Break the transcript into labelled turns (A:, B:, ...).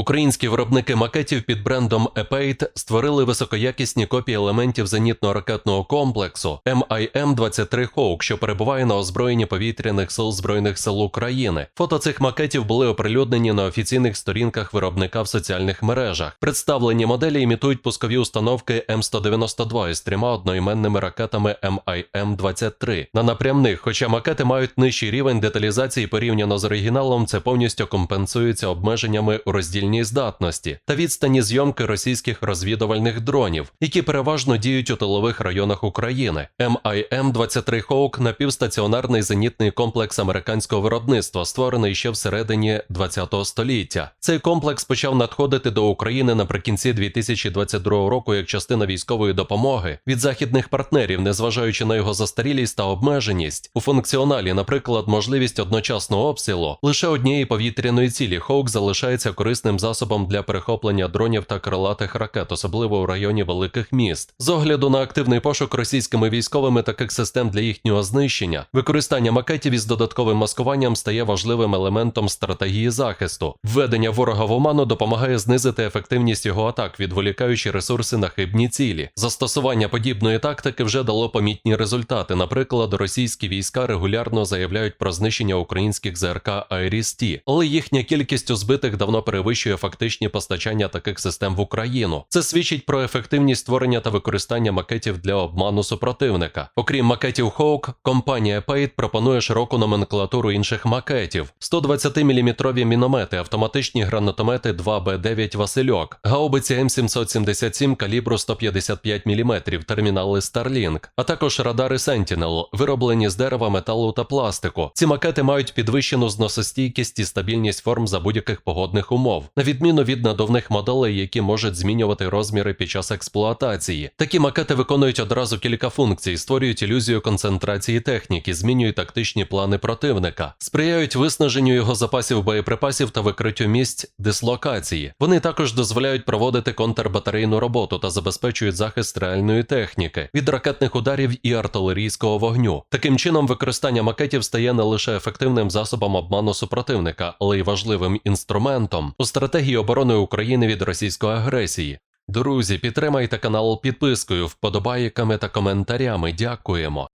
A: Українські виробники макетів під брендом Епейт створили високоякісні копії елементів зенітно-ракетного комплексу MIM-23 Hawk, що перебуває на озброєнні повітряних сил Збройних сил України. Фото цих макетів були оприлюднені на офіційних сторінках виробника в соціальних мережах. Представлені моделі імітують пускові установки М192 із трьома одноіменними ракетами MIM-23 на напрямних, хоча макети мають нижчий рівень деталізації порівняно з оригіналом, це повністю компенсується обмеженнями у роздільній здатності та відстані зйомки російських розвідувальних дронів, які переважно діють у тилових районах України. MIM-23 Hawk – напівстаціонарний зенітний комплекс американського виробництва, створений ще всередині ХХ століття. Цей комплекс почав надходити до України наприкінці 2022 року як частина військової допомоги від західних партнерів, незважаючи на його застарілість та обмеженість. У функціоналі, наприклад, можливість одночасного обстрілу лише однієї повітряної цілі Hawk залишається корисним засобом для перехоплення дронів та крилатих ракет, особливо у районі великих міст. З огляду на активний пошук російськими військовими таких систем для їхнього знищення, використання макетів із додатковим маскуванням стає важливим елементом стратегії захисту. Введення ворога в оману допомагає знизити ефективність його атак, відволікаючи ресурси на хибні цілі. Застосування подібної тактики вже дало помітні результати. Наприклад, російські війська регулярно заявляють про знищення українських ЗРК «Айріс-Ті», але їхня кількість у збитих давно перевищує фактичні постачання таких систем в Україну. Це свідчить про ефективність створення та використання макетів для обману супротивника. Окрім макетів Hawk, компанія Pate пропонує широку номенклатуру інших макетів: 120-мм міномети, автоматичні гранатомети 2Б9 Васильок, гаубиці М777 калібру 155 мм, термінали Starlink, а також радари Sentinel, вироблені з дерева, металу та пластику. Ці макети мають підвищену зносостійкість і стабільність форм за будь-яких погодних умов, на відміну від надувних моделей, які можуть змінювати розміри під час експлуатації. Такі макети виконують одразу кілька функцій, створюють ілюзію концентрації техніки, змінюють тактичні плани противника, сприяють виснаженню його запасів боєприпасів та викриттю місць дислокації. Вони також дозволяють проводити контрбатарейну роботу та забезпечують захист реальної техніки від ракетних ударів і артилерійського вогню. Таким чином, використання макетів стає не лише ефективним засобом обману супротивника, але й важливим інструментом стратегії оборони України від російської агресії. Друзі, підтримайте канал підпискою, вподобайками та коментарями. Дякуємо.